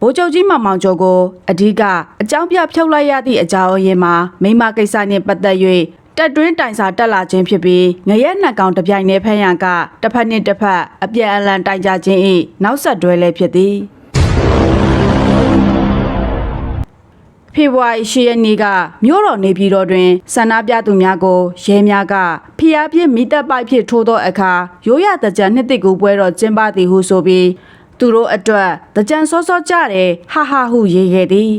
ဗိုလ်ချုပ်ကြီးမောင်မောင်ကျော်ကိုအဓိကအကြောင်းပြဖြုတ်လိုက်ရသည့်အကြောင်းအရင်းမှာမိမကိစ္စနှင့်ပတ်သက်၍တက်တွင်းတိုင်စာတက်လာခြင်းဖြစ်ပြီးငရဲနှက်ကောင်တစ်ပြိုင်တည်းဖမ်းရန်ကတစ်ဖက်နှင့်တစ်ဖက်အပြန်အလှန်တိုင်ကြခြင်း၏နောက်ဆက်တွဲလည်းဖြစ်သည်ဖေဖော်ဝါရီ10ရက်နေ့ကမြို့တော်နေပြည်တော်တွင်ဆန္ဒပြသူများကိုရဲများကဖျားပြစ်မိသက်ပိုက်ဖြစ်ထိုးသောအခါရိုးရတကြံနှစ်တစ်ကူပွဲတော်ကျင်းပသည်ဟုဆိုပြီး သူတို့အတွက်တကြံစောစောကြတယ်ဟာဟာဟုရေးခဲ့သည်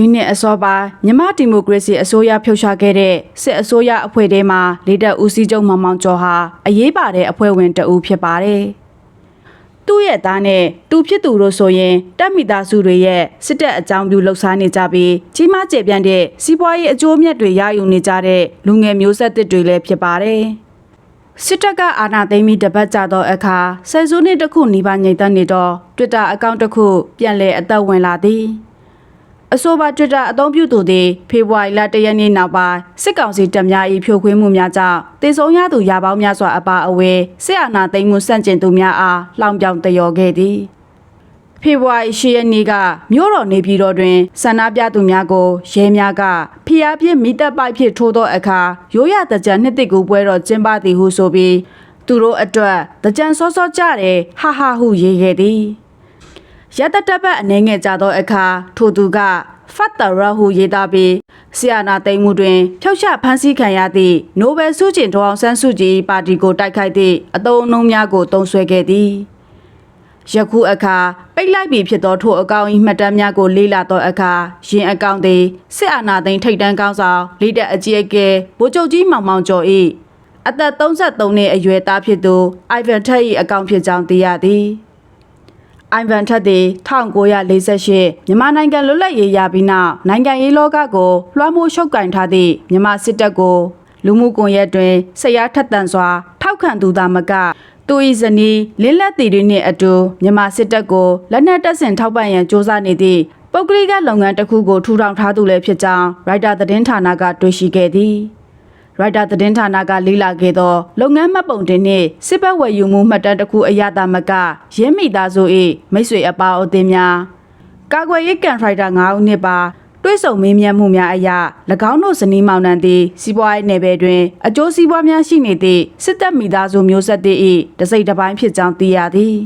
ဒီနှစ်အစောပိုင်းမြန်မာဒီမိုကရေစီအစိုးရဖြုတ်ချခဲ့တဲ့စစ်အစိုးရအဖွဲ့ထဲမှာလေတပ်ဦးစီးချုပ်မောင်မောင်ကျော်ဟာအရေးပါတဲ့အဖွဲ့ဝင်တဦးဖြစ်ပါတယ်။သူ့ရဲ့သားနဲ့တူဖြစ်သူတို့ဆိုရင်တပ်မိသားစုတွေရဲ့စစ်တပ်အကြောင်းပြုလှုပ်ရှားနေကြပြီးကြီးမားကျယ်ပြန့်တဲ့စီးပွားရေးအကျိုးအမြတ်တွေရယူနေကြတဲ့လူငယ်မျိုးဆက်သစ်တွေလည်းဖြစ်ပါတယ်။စစ်တပ်ကအာဏာသိမ်းပြီးတပတ်ကြာသောအခါဆယ်စုနှစ်တစ်ခုနီးပါးငြိမ်သက်နေတော့ Twitter အကောင့်တစ်ခုပြန်လည်အသက်ဝင်လာသည် အဆိုပါ Twitter အသုံးပြုသူသည်ဖေဖော်ဝါရီလ၁ရက်နေ့နောက်ပိုင်းစစ်ကောင်စီတပ်များ၏ဖြိုခွင်းမှုများကြောင့်တည်ဆုံးရသူရာပေါင်းများစွာအပါအဝင်စစ်အာဏာသိမ်းမှုစန့်ကျင်သူများအားလှောင်ပြောင်တယောခဲ့သည်ဖေဖော်ဝါရီ10ရက်နေ့ကမြို့တော်နေပြည်တော်တွင်ဆန္ဒပြသူများကိုရဲများကဖျားပြစ်မိသက်ပိုက်ဖြစ်ထိုးသောအခါရိုးရတကြံနှစ်တစ်ကူပွဲတော်ကျင်းပသည်ဟုဆိုပြီးသူတို့အတွက်တကြံစောစောကြတယ်ဟာဟာဟုရေးခဲ့သည် ရတတပတ်အနေငယ်ကြသောအခါထိုသူကဖတ်တရဟုရေးသားပြီးဆီယနာသိမ်းမှုတွင်ဖြောက်ချဖမ်းဆီးခံရသည့်နိုဘယ်ဆုကျင်ဒေါအောင်ဆန်းစုကြည်ပါတီကိုတိုက်ခိုက်သည့်အတုံးအနှုံးများကိုတုံးဆွဲခဲ့သည်ယခုအခါပိတ်လိုက်ပြီဖြစ်သောထိုအကောင့်၏မှတ်တမ်းများကိုလေ့လာသောအခါယင်အကောင့်သည်စစ်အာဏာသိမ်းထိပ်တန်းကောင်းဆောင်လိတက်အကြီးအကဲဗိုလ်ချုပ်ကြီးမောင်မောင်ကျော်၏အသက်33နှစ်အရွယ်သားဖြစ်သူအိုင်ဗန်ထက်၏အကောင့်ဖြစ်ကြောင်းသိရသည် အိုင်ဗန်ထက်သည်1948မြန်မာနိုင်ငံလွတ်လပ်ရေးရပြီးနောက်နိုင်ငံရေးလောကကိုလွှမ်းမိုးရှုပ်ကင်ထားသည့်မြန်မာစစ်တပ်ကိုလူမှုကွန်ရက်တွင်ဆရာထက်တန်စွာ ထောက်ခံသူသာမကသူ၏ဇနီးလင်းလက်တီတွေနှင့်အတူမြန်မာစစ်တပ်ကိုလက်နက်တပ်ဆင်ထောက်ပံ့ရန်စ조사နေသည့်ပုဂ္ဂလိကလုပ်ငန်းတစ်ခုကိုထူထောင်ထားသူလည်းဖြစ်ကြောင်းရိုက်တာသတင်းဌာနကတွေ့ရှိခဲ့သည် ရိုက်တာသတင်းဌာနကလေ့လာခဲ့သော လုပ်ငန်းမှတ်ပုံတင်နှင့်စစ်ဘက်ဝယ်ယူမှုမှတ်တမ်းတစ်ခုအရသာမကရင်းမိသားစု၏မိတ်ဆွေအပေါင်းအသင်းများကာကွယ်ရေးကန်ထရိုက်တာ9ဦးနှင့်ပါတွဲဆုံမင်းမြတ်မှုများအရာ၎င်းတို့ဇနီးမောင်နှံသည်စီးပွားရေးနယ်ပယ်တွင်အကျိုးစီးပွားများရှိနေသည့်စစ်တပ်မိသားစုမျိုးဆက်သစ်၏တစိမ့်တစ်ပိုင်းဖြစ်ကြောင်းသိရသည်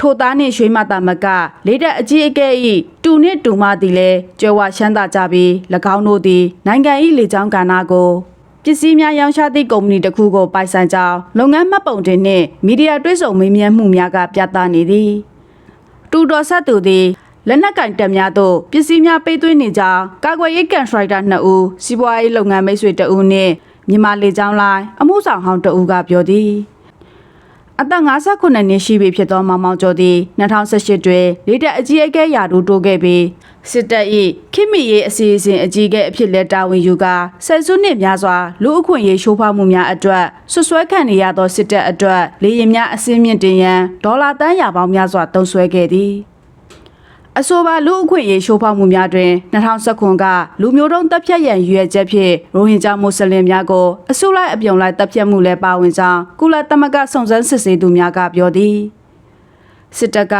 ထိုသားနှင့်ရွှေမတာမကလေးတက်အကြီးအကဲ၏တူနှင့်တူမသည်လည်းကြွယ်ဝရှမ်းသာကြပြီး၎င်းတို့သည်နိုင်ငံ၏လေကြောင်းကဏ္ဍကို ပစ္စည်းများရောင်းချသည့်ကုမ္ပဏီတစ်ခုကိုပိုင်ဆိုင်ကြောင်းလုပ်ငန်းမှတ်ပုံတင်နှင့်မီဒီယာတွဲဆုံမေးမြန်းမှုများကပြသနေသည်တူတော်ဆက်သူသည်လက်နက်ကင်တက်များသို့ပစ္စည်းများပေးသွင်းနေကြောင်းကာကွယ်ရေးကန်ထရိုက်တာ2ဦးစီးပွားရေးလုပ်ငန်းမိတ်ဆွေ2ဦးနှင့်မြန်မာလေကြောင်းလိုင်းအမှုဆောင်ဟောင်း2ဦးကပြောသည်အသက်58နှစ်ရှိပြီဖြစ်သောမောင်မောင်ကျော်သည်2018တွင်လေတက်အကြီးအကဲရာထူးတိုးခဲ့ပြီး စစ်တပ်၏ခိမိရေးအစီအစဉ်အကြီးအကဲအဖြစ်လက်တာဝန်ယူကာဆယ်စုနှစ်များစွာလူအခွင့်ရေးရှိုးဖောက်မှုများအတွက်ဆွဆွဲခံနေရသောစစ်တပ်အတွက်လေရင်များအစင်းမြင့်တင်ရန်ဒေါ်လာတန်းရာပေါင်းများစွာတုံးဆွဲခဲ့သည်အဆိုပါလူအခွင့်အရေးရှိုးဖောက်မှုများတွင်2019ကလူမျိုးတုံးတပ်ဖြတ်ရန်ရည်ရွယ်ချက်ဖြင့်ရိုဟင်ဂျာမွတ်စလင်များကိုအစုလိုက်အပြုံလိုက်တပ်ဖြတ်မှုလည်းပါဝင်ကြောင်းကုလသမဂ္ဂစုံစမ်းစစ်ဆေးသူများကပြောသည် စစ်တပ်က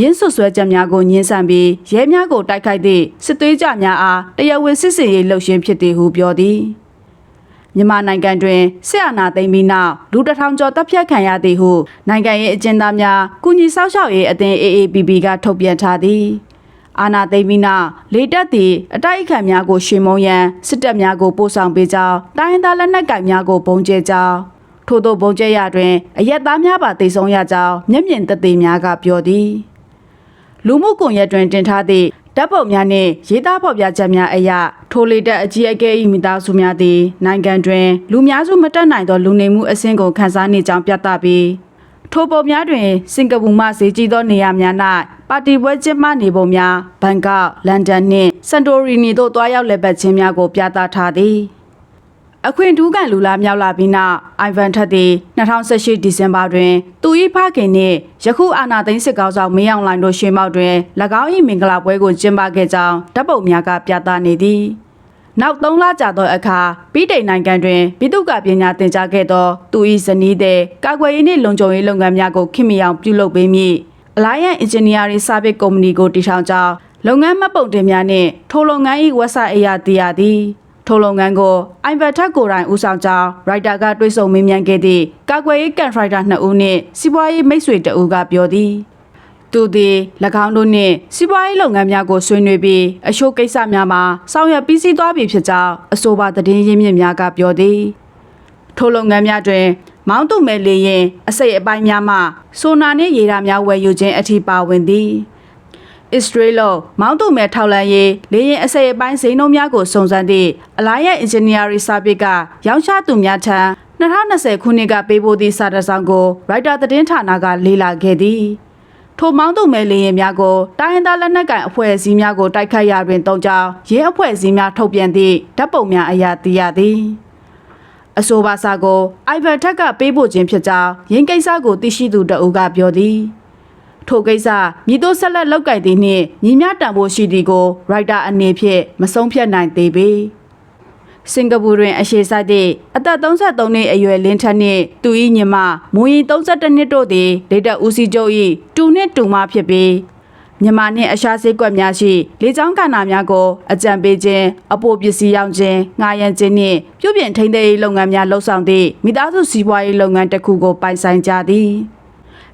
ရင်းဆွဆွဲချက်များကိုညှင်းဆန်ပြီးရဲများကိုတိုက်ခိုက်သည့်စစ်သွေးကြများအားတရားဝင်စစ်စင်ရေးလှုပ်ရှင်ဖြစ်သည်ဟုပြောသည်မြန်မာနိုင်ငံတွင်စစ်အာဏာသိမ်းပြီးနောက်လူတစ်ထောင်ကျော်တပ်ဖြတ်ခံရသည်ဟုနိုင်ငံရေးအကျဉ်းသားများကုညီဆောက်ရှောက်ရေးအသင်း AAPP ကထုတ်ပြန်ထားသည်အာဏာသိမ်းပြီးနောက်လေတပ်သည်အတိုက်အခံများကိုရှင်မုံရန်စစ်တပ်များကိုပို့ဆောင်ပေးကြောင်းတိုင်းရင်းသားလက်နက်ကိုင်များကိုပုံကျဲကြောင်း ထို့သောပုံကျဲရတွင်အရက်သားများပါတိတ်ဆုံးရကြောင်းမျက်မြင်သက်သေများကပြောသည်လူမှုကွန်ရက်တွင်တင်ထားသည့်ဓာတ်ပုံများနှင့်ရေးသားဖော်ပြချက်များအရထိုလေတက်အကြီးအကဲ၏မိသားစုများသည်နိုင်ငံတွင်လူများစုမတက်နိုင်သောလူနေမှုအဆင့်ကိုခန်းစားနေကြောင်းပြသပြီးထိုပုံများတွင်စင်ကာပူမှဈေးကြီးသောနေရာများ၌ပါတီပွဲကျင်းပနေပုံများဘန်ကောက်လန်ဒန်နှင့်စန်တိုရီနီတို့တွားရောက်လည်ပတ်ခြင်းများကိုပြသထားသည် အခွင့်ထူးကန်လူလာမြောက်လာပြီးနောက်အိုင်ဗန်ထက်သည်2018ဒီဇင်ဘာတွင်သူ၏ဖခင်နှင့်ယခုအာနာသိန်းစစ်ကောင်ဆောင်မင်းအောင်လှိုင်တို့ရွှေမောက်တွင်၎င်း၏မင်္ဂလာပွဲကိုကျင်းပခဲ့ကြောင်းဓာတ်ပုံများကပြသနေသည်နောက်3လကြာသောအခါပြည်တိုင်နိုင်ငံတွင်ပြည်သူ့ကပညာသင်ကြားခဲ့သောသူ၏ဇနီးတဲ့ကာကွယ်ရေးနှင့်လုံခြုံရေးလုပ်ငန်းများကိုခင်မီအောင်ပြုလုပ်ပေးမည် Alliance Engineering Service Company ကိုတည်ထောင်ကြောင်းလုပ်ငန်းမှတ်ပုံတင်များနှင့်ထိုလုပ်ငန်း၏ဝက်ဆိုက်အရာတည်ရသည် ထိုလုပ်ငန်းကိုအိုင်ဗတ်ထက်ကိုယ်တိုင်ဦးဆောင်ကြောင်းရိုက်တာကတွဲဆုံမေးမြန်းခဲ့သည့်ကာကွယ်ရေးကန်ထရိုက်တာ2ဦးနှင့်စီးပွားရေးမိတ်ဆွေတအူးကပြောသည်သူသည်၎င်းတို့နှင့်စီးပွားရေးလုပ်ငန်းများကိုဆွေးနွေးပြီးအရှိုးကိစ္စများမှာဆောင်ရွက်ပြီးစီးသွားပြီဖြစ်ကြောင်းအဆိုပါသတင်းရင်းမြစ်များကပြောသည်ထိုလုပ်ငန်းများတွင် မောင်းသူမဲ့လေရင်အစိတ်အပိုင်းများမှဆိုနာနှင့်ရေဓာများဝယ်ယူခြင်းအထိပါဝင်သည်။ Israel မောင်းသူမဲ့ထောက်လန်းရေးလေရင်အစိတ်အပိုင်းစိန်နှုန်းများကိုစုံစမ်းသည့် Alliance Engineering Service ကရောင်းချသူများထံ2020ခုနှစ်ကပေးပို့သည့်စာတစောင်ကို Writer သတင်းဌာနကလေ့လာခဲ့သည်။ထိုမောင်းသူမဲ့လေရင်များကိုတိုင်းရင်းသားလက်နက်ကိုင်အဖွဲ့အစည်းများကိုတိုက်ခတ်ရာတွင်တုံးကြောင်းရင်းအဖွဲ့အစည်းများထုတ်ပြန်သည့်ဓာတ်ပုံများအရာသိရသည်။အဆိုပါစာကိုအိုင်ဗန်ထက်ကပေးပို့ခြင်းဖြစ်ကြောင်းရင်းကိစ္စကိုသိရှိသူတအုပ်ကပြောသည် ထိုကိစ္စမြည်တို့ဆက်လက်လောက်ကိုက်သည်နှင့်ညီမျှတန်ဖို့ရှိသည်ကိုရိုက်တာအနေဖြင့်မဆုံးဖြတ်နိုင်သေးပေစင်ကာပူတွင်အရှိဆိုင်သည့်အသက်33နှစ်အရွယ်လင်းထက်နှင့်သူ၏ညီမမူရင်32နှစ်တို့သည်ဒေတာဦးစီးချုပ်၏တူနှင့်တူမဖြစ်ပြီးမြန်မာနှင့်အရှားစေးကွက်များရှိလေကြောင်းကဏ္ဍများကိုအကြံပေးခြင်းအပိုပစ္စည်းရောင်းခြင်းငှားရမ်းခြင်းနှင့်ပြုပြင်ထိန်းသိမ်းရေးလုပ်ငန်းများလှုပ်ဆောင်သည့်မိသားစုစီးပွားရေးလုပ်ငန်းတစ်ခုကိုပိုင်ဆိုင်ကြသည်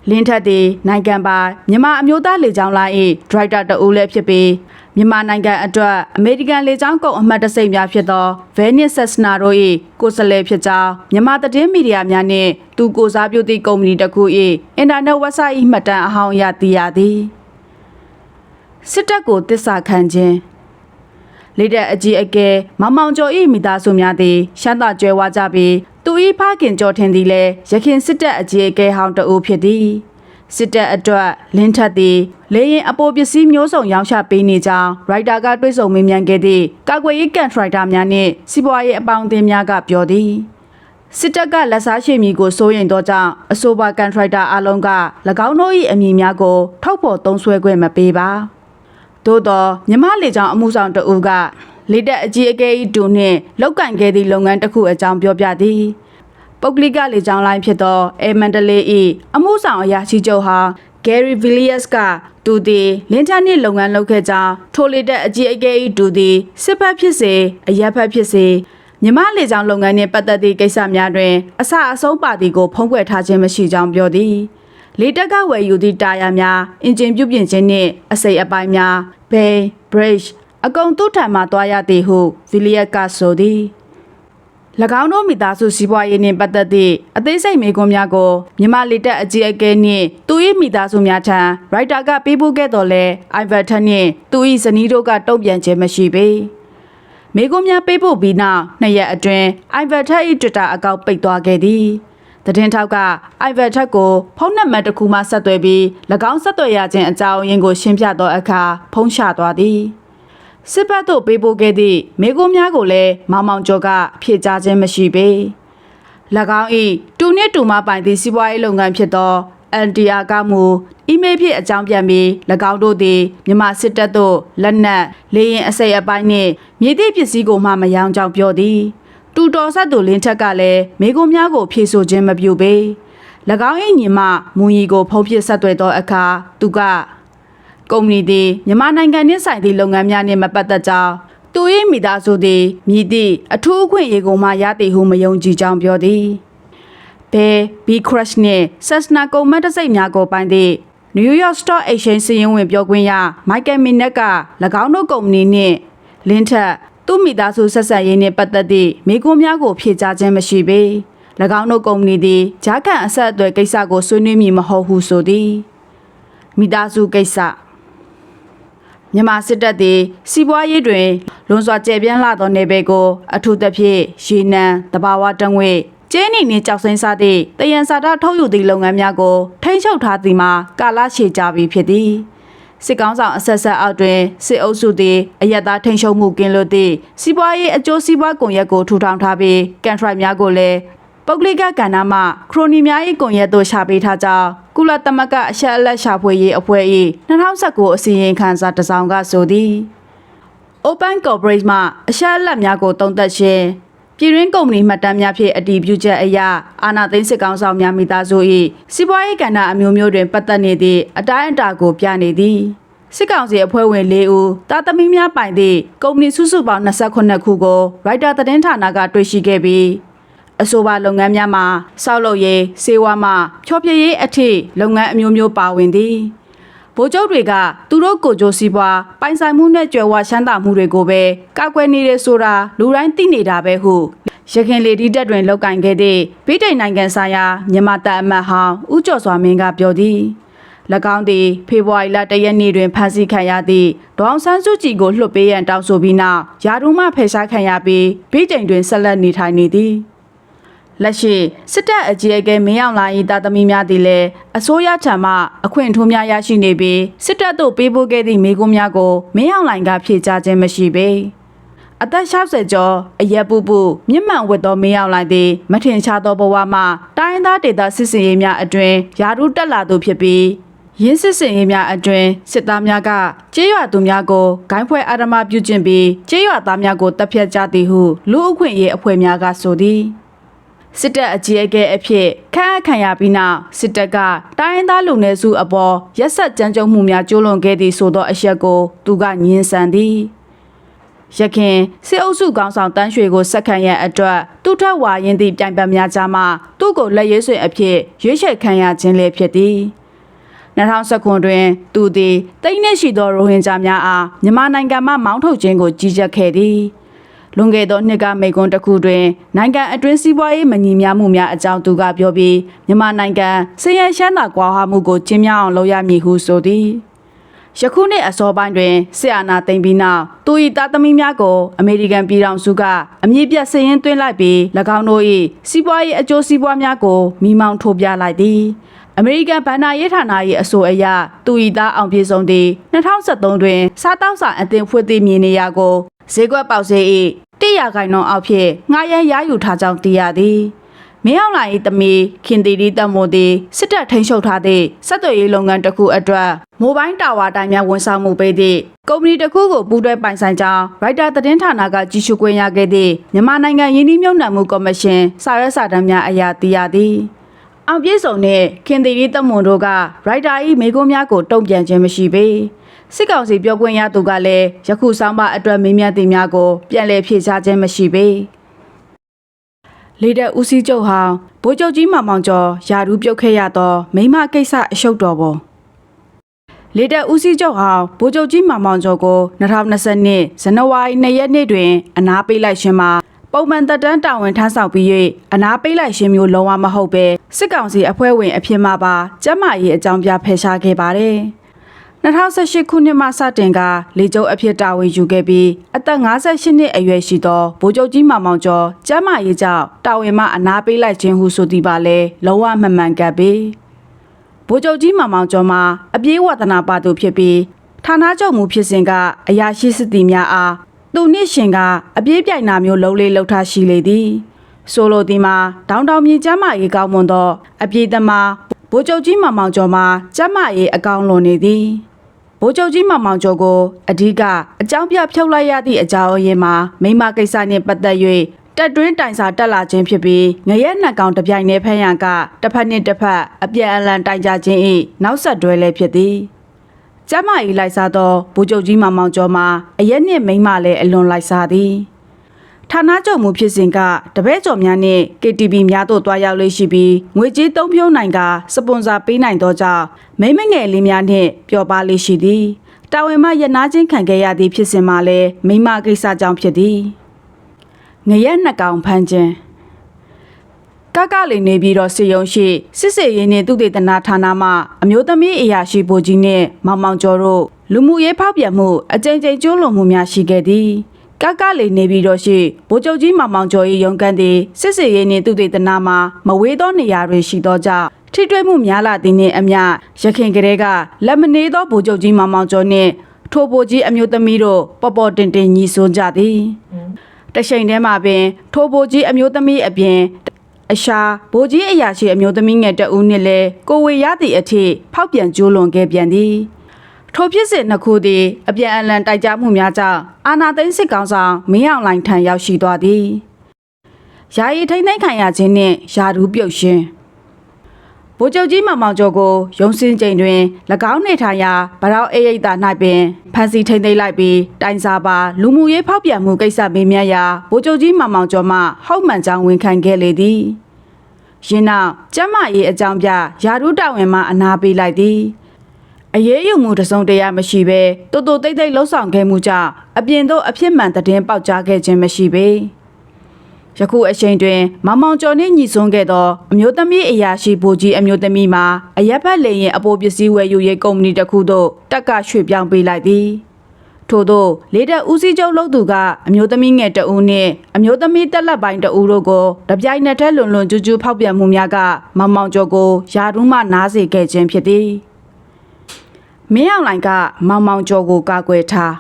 လင်းထက်သည်နိုင်ငံပိုင်မြန်မာအမျိုးသားလေကြောင်းလိုင်း၏ဒရိုက်တာတဦးလည်းဖြစ်ပြီးမြန်မာနိုင်ငံအတွက်အမေရိကန်လေကြောင်းကုန်အမှတ်တစိမ့်များဖြစ်သော Venice Cessna တို့၏ကိုယ်စားလှယ်ဖြစ်ကြောင်းမြန်မာသတင်းမီဒီယာများနှင့်သူကိုစားပြုသည့်ကုမ္ပဏီတစ်ခု၏အင်တာနက်ဝက်ဆိုက်၏မှတ်တမ်းအဟောင်းအရသိရသည်စစ်တပ်ကိုတစ္ဆာခံခြင်းလေတဲ့အကြီးအကဲမောင်မောင်ကျော်၏မိသားစုများသည်ရှမ်းသာကြွယ်ဝကြပြီး သူ၏ဖခင်ကျော်ထင်သည်လည်းရခင်စစ်တပ်အကြီးအကဲဟောင်းတအုပ်ဖြစ်သည်စစ်တပ်အတွက်လင်းထက်သည်လေရင်အပိုပစ္စည်းမျိုးစုံရောင်းချပေးနေကြောင်းရိုက်တာကတွေ့ဆုံမေးမြန်းခဲ့သည့်ကာကွယ်ရေးကန်ထရိုက်တာများနှင့်စီးပွားရေးအပေါင်းအသင်းများကပြောသည်စစ်တပ်ကလက်စားရှိမည်ကိုစိုးရိမ်သောကြောင့်အဆိုပါကန်ထရိုက်တာအလုံးက၎င်းတို့၏အမည်များကိုထောက်ပေါ်သုံးစွဲခွင့်မပေးပါသို့သောမြမလေကြောင်အမှုဆောင်တအူးက လေတက်အကြီးအကဲ၏တူနှင့်လောက်ကင်ခဲ့သည့်လုပ်ငန်းတစ်ခုအကြောင်းပြောပြသည်ပုဂ္ဂလိကလေကြောင်းလိုင်းဖြစ်သောအဲမန်ဒလေး၏အမှုဆောင်အရာရှိချုပ်ဟာ Gary Villiers ကသူသည်လင်းချနှင့်လုပ်ငန်းလုပ်ခဲ့ကြောင်းထိုလေတက်အကြီးအကဲ၏သူသည်စစ်ဖက်ဖြစ်စေအရက်ဖက်ဖြစ်စေမြမလေကြောင်လုပ်ငန်းနှင့်ပတ်သက်သည့်ကိစ္စများတွင်အဆအဆုံးပါသည်ကိုဖုံးကွယ်ထားခြင်းမရှိကြောင်းပြောသည်လေတက်ကဝယ်ယူသည့်တာယာများအင်ဂျင်ပြုပြင်ခြင်းနှင့်အစိတ်အပိုင်းများဘိန်း bridge အကုန်သူ့ထံမှသွားရသည်ဟုဗီလီယက်ကဆိုသည်၎င်းတို့မိသားစုစီးပွားရေးနှင့်ပတ်သက်သည့်အသေးစိတ်မေးခွန်းများကိုမြမလေတက်အကြီးအကဲနှင့်သူ၏မိသားစုများထံရိုက်တာကပေးပို့ခဲ့တော်လဲအိုင်ဗတ်ထန်နှင့်သူ၏ဇနီးတို့ကတုံ့ပြန်ခြင်းမရှိပေမေကွန်များပေးပို့ပြီးနောက်နှစ်ရက်အတွင်းအိုင်ဗတ်ထက်၏တွစ်တာအကောင့်ပိတ်သွားခဲ့သည်သတင်းထောက်ကအိုင်ဗတ်ထက်ကိုဖုန်းနံပါတ်တစ်ခုမှဆက်သွယ်ပြီး၎င်းဆက်သွယ်ရခြင်းအကြောင်းရင်းကိုရှင်းပြသောအခါဖုန်းချသွားသည် စစ်ပတ်သို့ပေးပို့ခဲ့သည့်မေကွန်များကိုလည်းမောင်မောင်ကျော်ကဖြေကြားခြင်းမရှိပေ၎င်း၏တူနှင့်တူမပိုင်သည့်စီးပွားရေးလုပ်ငန်းဖြစ်သော NTR ကမူအီးမေးလ်ဖြင့်အကြောင်းပြန်ပြီး၎င်းတို့သည်မြန်မာစစ်တပ်သို့လက်နက်လေရင်အစိပ်အပိုင်းနှင့်မြေသည့်ပစ္စည်းကိုမှမယောင်းကြောင်းပြောသည်တူတော်ဆက်သူလင်းထက်ကလည်းမိကုံများကိုဖြေဆိုခြင်းမပြုပေ၎င်း၏ညီမမူရီကိုဖုံးပစ်ဆက်သွယ်သောအခါသူက ကုမ္ပဏီသည်မြန်မာနိုင်ငံနှင့်ဆိုင်သည့်လုပ်ငန်းများနှင့်မပတ်သက်ကြောင်းသူ၏မိသားစုသည်မြည်သည့်အထူးအခွင့်အရေးကိုမှရသည်ဟုမယုံကြည်ကြောင်းပြောသည်ဘဲ B Crush နှင့် Cessna ကုန်မတ်တစိတ်များကိုပိုင်သည့် New York Stock Exchange စီရင်ဝင်ပြောခွင့်ရ Michael Minnet က၎င်းတို့ကုမ္ပဏီနှင့်လင်းထက်သူ့မိသားစုဆက်ဆက်ရေးနှင့်ပတ်သက်သည့်မိကွန်းများကိုဖြေကြားခြင်းမရှိပေ၎င်းတို့ကုမ္ပဏီသည်ဂျာကန်အဆက်အသွယ်ကိစ္စကိုဆွေးနွေးမည်မဟုတ်ဟုဆိုသည်မိသားစုကိစ္စ မြန်မာစစ်တပ်သည်စီးပွားရေးတွင်လွန်စွာကျယ်ပြန့်လာသောနယ်ပယ်ကိုအထူးသဖြင့်ရေနံတဘာဝတံငွေကျင်းနေနှင့်ကြောက်စိမ့်စားသည့်တယံစာတထုတ်ယူသည့်လုပ်ငန်းများကိုထိန်းချုပ်ထားသည်မှာကာလရှည်ကြပြီဖြစ်သည်စစ်ကောင်းဆောင်အဆက်ဆက်အောက်တွင်စစ်အုပ်စုသည်အယက်သားထိန်ရှုံမှုကင်းလို့သည့်စီးပွားရေးအကျိုးစီးပွားကွန်ရက်ကိုထူထောင်ထားပြီးကန်ထရိုက်များကိုလည်း ပုဂ္ဂလိကကဏ္ဍမှခရိုနီများ၏ကွန်ရက်သို့ရှာပေးထားကြောင်းကုလသမဂ္ဂအရှက်အလက်ရှာဖွေရေးအဖွဲ့၏2019အစီရင်ခံစာတစ်စောင်ကဆိုသည် Open Corporate မှအရှက်အလက်များကိုတုံးသက်ရှင်ပြည်တွင်းကုမ္ပဏီမှတ်တမ်းများဖြင့်အတည်ပြုချက်အရအာဏာသိမ်းစစ်ကောင်ဆောင်များမိသားစု၏စီးပွားရေးကဏ္ဍအမျိုးမျိုးတွင်ပတ်သက်နေသည့်အတိုင်းအတာကိုပြနေသည်စစ်ကောင်စီအဖွဲ့ဝင်၄ဦးတာသမီများပိုင်သည့်ကုမ္ပဏီစုစုပေါင်း28ခုကိုရိုက်တာသတင်းဌာနကတွေ့ရှိခဲ့ပြီး အဆိုပါလုပ်ငန်းများမှာစောက်လုပ်ရေးစေဝါမှဖြောပြရေးအထိလုပ်ငန်းအမျိုးမျိုးပါဝင်သည်ဗိုလ်ချုပ်တွေကသူတို့ကိုကြိုးစီးပွားပိုင်ဆိုင်မှုနဲ့ကြွယ်ဝရှမ်းသာမှုတွေကိုပဲကောက်ကွယ်နေတယ်ဆိုတာလူတိုင်းသိနေတာပဲဟုရခင်လေဒီတက်တွင်လောက်ကင်ခဲ့တဲ့ဗြိတိန်နိုင်ငံဆိုင်ရာမြန်မာတပ်အမတ်ဟောင်းဦးကျော်စွာမင်းကပြောသည်၎င်းသည်ဖေဖော်ဝါရီလတရက်နေ့တွင်ဖမ်းဆီးခံရသည့်ဒေါအောင်ဆန်းစုကြည်ကိုလွှတ်ပေးရန်တောင်းဆိုပြီးနောက်ယာဒူးမှဖယ်ရှားခံရပြီးဗြိတိန်တွင်ဆက်လက်နေထိုင်နေသည် လက်ရှိစစ်တပ်အကြီးအကဲမင်းအောင်လှိုင်၏တာသမီများသည်လည်းအစိုးရထံမှအခွင့်အထူးများရရှိနေပြီးစစ်တပ်သို့ပေးပို့ခဲ့သည့်မိကွန်းများကိုမင်းအောင်လှိုင်ကဖြေကြားခြင်းမရှိပေအသက်60ကျော်အရက်ပူပူမြင့်မှန်ဝတ်သောမင်းအောင်လှိုင်သည်မထင်ရှားသောဘဝမှာတိုင်းရင်းသားဒေသစစ်စင်ရေးများအတွင်ယာရုတက်လာသူဖြစ်ပြီးရင်းစစ်စင်ရေးများအတွင်စစ်သားများကကျေးရွာသူများကိုဂိုင်းဖွဲအာရမပြုကျင့်ပြီးကျေးရွာသားများကိုတပ်ဖြတ်ကြသည်ဟုလူအခွင့်အရေးအဖွဲ့များကဆိုသည် စစ်တပ်အကြီးအကဲအဖြစ်ခန့်အပ်ခံရပြီးနောက်စစ်တပ်ကတိုင်းရင်းသားလူနည်းစုအပေါ်ရက်ဆက်ကြမ်းကြုတ်မှုများကျူးလွန်ခဲ့သည့်ဆိုသောအချက်ကိုသူကညှင်းဆန်သည်ရခင်စစ်အုပ်စုကောင်းဆောင်တန်းရွှေကိုဆက်ခံရန်အတွက်သူ့ထက်ဝါရင်သည့်ပြိုင်ပတ်များကြားမှာသူ့ကိုလက်ရွေးဆွေအဖြစ်ရွေးချယ်ခံရခြင်းလည်းဖြစ်သည်2019တွင် သူသည်တိတ်နှင့်ရှိသောရိုဟင်ဂျာများအားမြန်မာနိုင်ငံမှမောင်းထုတ်ခြင်းကိုကြီးကြပ်ခဲ့သည် လွန်ခဲ့သောနှစ်ကမိကွန်းတစ်ခုတွင်နိုင်ငံအတွင်းစီးပွားရေးမညီမျှမှုများအကြောင်းသူကပြောပြီးမြန်မာနိုင်ငံစည်ရန်ရှမ်းသာကွာဟမှုကိုကျင်းမြောင်းအောင်လုပ်ရမည်ဟုဆိုသည်ယခုနှစ်အစောပိုင်းတွင်စစ်အာဏာသိမ်းပြီးနောက်သူ၏သားသမီးများကိုအမေရိကန်ပြည်ထောင်စုကအမြင့်ပြတ်စည်ရင်သွင်းလိုက်ပြီး၎င်းတို့၏စီးပွားရေးအကျိုးစီးပွားများကိုမိမောင်းထိုးပြလိုက်သည်အမေရိကန်ဗန်နာရေးဌာန၏အဆိုအရသူ၏သားအောင်ပြေဆုံးသည်2013တွင်စားတောက်စာအသင်ဖွင့်သည့်မြေနေရာကို ဈေးကွက်ပေါက်စေ၏တိရခိုင်နှုန်းအောက်ဖြင့်ငှားရမ်းရယူထားကြောင်းသိရသည်မင်းအောင်လှိုင်၏သမီးခင်တီတီတက်မို့သည်စစ်တပ်ထိန်းချုပ်ထားသည့်ဆက်သွယ်ရေးလုပ်ငန်းတစ်ခုအတွက်မိုဘိုင်းတာဝါတိုင်များဝန်ဆောင်မှုပေးသည့်ကုမ္ပဏီတစ်ခုကိုပူးတွဲပိုင်ဆိုင်ကြောင်းရိုက်တာသတင်းဌာနကကြီးစုခွင့်ရခဲ့သည့်မြန်မာနိုင်ငံယင်းနှိမ့်မြုံနယ်မှုကော်မရှင်စာရွက်စာတမ်းများအရာသိရသည်အောင်ပြည့်စုံနဲ့ခင်သီရီတက်မွန်တို့ကရိုက်တာ၏မိကုံးများကိုတုံ့ပြန်ခြင်းမရှိပေ စစ်ကောင်စီပြောခွင့်ရသူကလည်းယခုဆောင်းပါအတွက်မေးမြန်းသည်များကိုပြန်လည်ဖြေကြားခြင်းမရှိပေလေတဲ့ဦးစီးချုပ်ဟောင်းဗိုလ်ချုပ်ကြီးမောင်မောင်ကျော်ယာရူးပြုတ်ခဲ့ရသောမိမကိစ္စအရှုပ်တော်ပေါ်လေတဲ့ဦးစီးချုပ်ဟောင်းဗိုလ်ချုပ်ကြီးမောင်မောင်ကျော်ကို2020နှစ်ဇန်နဝါရီ2ရက်နေ့တွင် အနားပေးလိုက်ခြင်းမှာပုံမှန်တက်တန်းတာဝန်ထမ်းဆောင်ပြီး၍အနာပေးလိုက်ခြင်းမျိုးလုံးဝမဟုတ်ပဲစစ်ကောင်စီအဖွဲ့ဝင်အဖြစ်မှပါကျမ်းမာရေးအကြောင်းပြဖယ်ရှားခဲ့ပါတယ်။ 2018ခုနှစ်မှစတင်ကလေကျုပ်အဖြစ်တာဝန်ယူခဲ့ပြီးအသက်58နှစ်အရွယ်ရှိသောဗိုလ်ချုပ်ကြီးမောင်မောင်ကျော်ကျမ်းမာရေးကြောင့်တာဝန်မှအနာပေးလိုက်ခြင်းဟုဆိုသည်ပါလေလုံးဝမမှန်ကန်ပေ။ဗိုလ်ချုပ်ကြီးမောင်မောင်ကျော်မှာအပြေးဝဒနာပါသူဖြစ်ပြီးဌာနချုပ်မှုဖြစ်စဉ်ကအရာရှိစစ်သည်များအားသူနှင့်ရှင်ကအပြေးပြိုင်နာမျိုးလုံးလေးလှုပ်ထားရှိလေသည်ဆိုလိုသည်မှာတောင်တောင်မြေကျမ်းမာရေးကောင်းမွန်သောအပြေးသမားဗိုလ်ချုပ်ကြီးမောင်မောင်ကျော်မှာကျမ်းမာရေးအကောင်းလွန်နေသည် ဗိုလ်ချုပ်ကြီးမောင်မောင်ကျော်ကိုအဓိကအကြောင်းပြဖြုတ်လိုက်ရသည့်အကြောင်းအရင်းမှာမိမကိစ္စနှင့်ပတ်သက်၍တက်တွင်းတိုင်စာတက်လာခြင်းဖြစ်ပြီးငရဲနှက်ကောင်တစ်ပြိုင်တည်းဖမ်းရန်ကတစ်ဖက်နှင့်တစ်ဖက်အပြန်အလှန်တိုင်ကြခြင်း၏နောက်ဆက်တွဲလည်းဖြစ်သည်ကျမကြီးလိုက်စားသောဗိုလ်ချုပ်ကြီးမောင်မောင်ကျော်မှာအရက်နှင့်မိန်းမလည်းအလွန်လိုက်စားသည် ဌာနချုပ်မှုဖြစ်စဉ်ကတပည့်ကျော်များနှင့် KTV များသို့တွားရောက်လေရှိပြီးငွေကြေးသုံးဖြုံးနိုင်ကစပွန်ဆာပေးနိုင်သောကြောင့်မိမငယ်လေးများနှင့်ပျော်ပါလေရှိသည်တာဝန်မှရနာချင်းခံခဲ့ရသည့်ဖြစ်စဉ်မှာလည်းမိမကိစ္စကြောင့်ဖြစ်သည်ငရက်နှစ်ကောင်ဖမ်းခြင်းကကလေးနေပြီးတော့စေယုံရှိစစ်စေရေးနှင့်သူတေသနာဌာနမှအမျိုးသမီးအရာရှိဗိုလ်ကြီးနှင့်မောင်မောင်ကျော်တို့လူမှုရေးဖောက်ပြန်မှုအကြိမ်ကြိမ်ကျူးလွန်မှုများရှိခဲ့သည် ကကလေးနေပြီးတော့ရှိဗိုလ်ချုပ်ကြီးမောင်မောင်ကျော်၏ရုံးကန်သည်စစ်စေရေးနှင့်သူတေသနာမှမဝေးသောနေရာတွင်ရှိသောကြောင့်ထထိတွေ့မှုများလာသည်နှင့်အမျှရခင်ကလေးကလက်မနေသောဗိုလ်ချုပ်ကြီးမောင်မောင်ကျော်နှင့်ထိုဗိုလ်ကြီးအမျိုးသမီးတို့ပေါ်ပေါ်တင်တင်ညီဆွကြသည်တချိန်တည်းမှာပင် ထိုဗိုလ်ကြီးအမျိုးသမီးအပြင်အရှာဗိုလ်ကြီးအရာရှိအမျိုးသမီးငယ်တဦးနှင့်လည်းကိုဝေရသည့်အထိဖောက်ပြန်ကျိုးလွန်ခဲ့ပြန်သည် ထိုဖြစ်စဉ်နှစ်ခုသည်အပြန်အလှန်တိုက်ကြမှုများကြောင့်အာနာသိန်းစစ်ကောင်ဆောင်မင်းအောင်လိုင်ထံရောက်ရှိသွားသည်။ယာယီထိမ့်သိမ်းခံရခြင်းနှင့်ယာရူးပြုတ်ရှင်ဗိုလ်ချုပ်ကြီးမောင်မောင်ကျော်ကိုရုံးစင်းချိန်တွင်၎င်းနေထိုင်ရာဗရောက်အေရိတ်သာ၌ပင်ဖမ်းဆီးထိမ့်သိမ်းလိုက်ပြီးတိုင်စာပါလူမှုရေးဖောက်ပြန်မှုကိစ္စမေးမြန်းရာဗိုလ်ချုပ်ကြီးမောင်မောင်ကျော်မှဟုတ်မှန်ကြောင်းဝန်ခံခဲ့လေသည်။ယင်းနောက်ကျမ်းမာရေးအကြောင်းပြယာရုတာဝန်မှအနာပေးလိုက်သည်။ အရေးယူမှုတစ်စုံတရာမရှိဘဲတိုးတိုးတိတ်တိတ်လှုပ်ဆောင်ခဲ့မှုကြောင့်အပြင်သို့အဖြစ်မှန်သတင်းပေါက်ကြားခဲ့ခြင်းမရှိပေယခုအချိန်တွင်မင်မောင်ကျော်နှင့်ညီဆွန်းခဲ့သောအမျိုးသမီးအရာရှိဗိုလ်ကြီးအမျိုးသမီးမှာအရက်ဖက်လေရင်အပိုပစ္စည်းဝယ်ယူရေးကုမ္ပဏီတစ်ခုသို့တက်ကရွှေ့ပြောင်းပေးလိုက်သည်ထို့သောလေတက်ဦးစီးချုပ်လုပ်သူကအမျိုးသမီးငယ်တဦးနှင့်အမျိုးသမီးတက်လက်ပိုင်းတဦးတို့ကိုတပြိုင်နက်တည်းလွန်လွန်ကျူးကျူးဖောက်ပြန်မှုများကမင်မောင်ကျော်ကိုယာရူးမှနားစေခဲ့ခြင်းဖြစ်သည် မင်းအောင်လိုင်ကမောင်မောင်ကျော်ကိုကာကွယ်ထား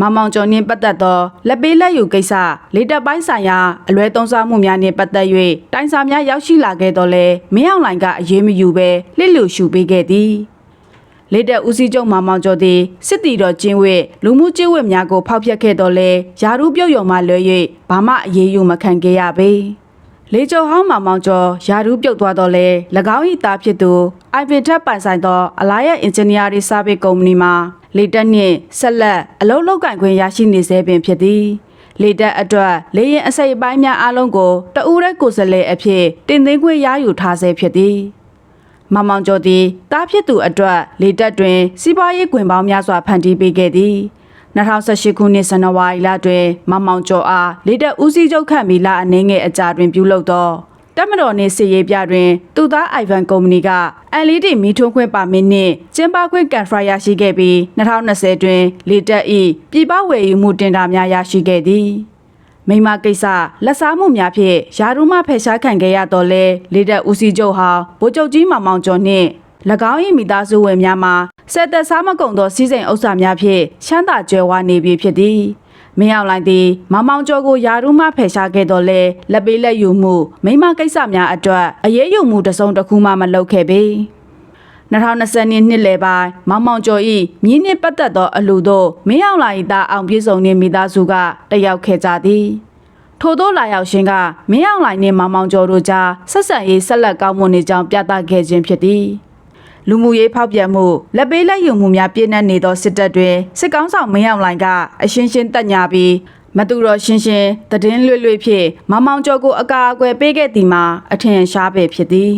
မောင်မောင်ကျော်နှင့်ပတ်သက်သောလက်ပေးလက်ယူကိစ္စလေတက်ပိုင်းဆိုင်ရာအလွဲသုံးစားမှုများနှင့်ပတ်သက်၍တိုင်စာများရောက်ရှိလာခဲ့တော့လဲမင်းအောင်လိုင်ကအရေးမယူဘဲလှစ်လူရှုပေးခဲ့သည်လေတက်ဦးစီးချုပ်မောင်မောင်ကျော်သည်စစ်တီတော်ကျင်းဝဲလူမှုကျင့်ဝတ်များကိုဖောက်ဖျက်ခဲ့တော့လဲယာရုပြုတ်ယုံမှလွဲ၍ဘာမှအရေးယူမခံခဲ့ရပေ။ လေကျော်ဟောင်းမောင်မောင်ကျော်ယာရူးပြုတ်သွားတော့လဲ၎င်း၏သားဖြစ်သူအိုင်ဗင်ထက်ပိုင်ဆိုင်သောအလားရဲ့အင်ဂျင်နီယာတွေစာပေကုမ္ပဏီမှာလေတက်နှင့်ဆက်လက်အလုပ်လုပ်ကင်ခွင့်ရရှိနေစေပင်ဖြစ်သည်လေတက်အတွက်လေရင်အစိပ်အပိုင်းများအလုံးကိုတအူးတဲ့ကိုယ်စားလှယ်အဖြစ်တင်သွင်းခွင့်ရယူထားဆဲဖြစ်သည်မင်မောင်ကျော်သည်တားဖြစ်သူအတွက်လေတက်တွင်စီးပွားရေးကွင်ပေါင်းများစွာဖန်တီးပေးခဲ့သည် 2018ခုနှစ်ဇန်နဝါရီလတွင်မင်မောင်ကျော်အားလေတက်ဦးစီးချုပ်ခန့်ပြီးလအနေငယ်အကြာတွင်ပြုလုပ်သောတက်မတော်နှင့်စစ်ရေးပြတွင်သူသားအိုင်ဗန်ကုမ္ပဏီက LED မီးထွန်းခွင့်ပါမစ်နှင့်ကျင်းပခွင့်ကန်ဖရိုင်ရရှိခဲ့ပြီး2020တွင်လေတက်၏ပြည်ပဝယ်ယူမှုတင်ဒါများရရှိခဲ့သည်မိန်းမကိစ္စလက်စားမှုများဖြင့်ယာရုမဖယ်ရှားခံခဲ့ရတော့လဲလေတက်ဦးစီးချုပ်ဟောင်းဗိုလ်ချုပ်ကြီးမောင်မောင်ကျော်နှင့်၎ င်း၏မိသားစုဝင်များမှာဆက်သက်စားမကုန်သောစီးစိမ်ဥစ္စာများဖြင့်ချမ်းသာကြွယ်ဝနေပြီဖြစ်သည်မင်းအောင်လိုင်သည်မောင်မောင်ကျော်ကိုယာရုမဖယ်ရှားခဲ့တော့လဲလက်ပေးလက်ယူမှုမိန်းမကိစ္စများအတွက်အရေးယူမှုတစ်စုံတစ်ခုမှမလုပ်ခဲ့ပေ2020နှစ်နှစ်လယ်ပိုင်းမောင်မောင်ကျော်၏မြင်းနှင့်ပတ်သက်သောအလူတို့မင်းအောင်လိုင်သားအောင်ပြေဆုံးနှင့်မိသားစုကတက်ရောက်ခဲ့ကြသည်ထို့သောလာရောက်ခြင်းကမင်းအောင်လိုင်နှင့်မောင်မောင်ကျော်တို့ကြားဆက်ဆံရေးဆက်လက်ကောင်းမွန်နေကြောင်းပြသခဲ့ခြင်းဖြစ်သည် လူမှုရေးဖောက်ပြန်မှုလက်ပေးလက်ယူမှုများပြည့်နှက်နေသောစစ်တပ်တွင်စစ်ကောင်းဆောင်မင်းအောင်လိုင်ကအရှင်းရှင်းတက်ညာပြီးမတူတော်ရှင်းရှင်းတည်င်းလွတ်လွတ်ဖြင့်မောင်မောင်ကျော်ကိုအကာအကွယ်ပေးခဲ့သည်မှာအထင်ရှားပဲဖြစ်သည်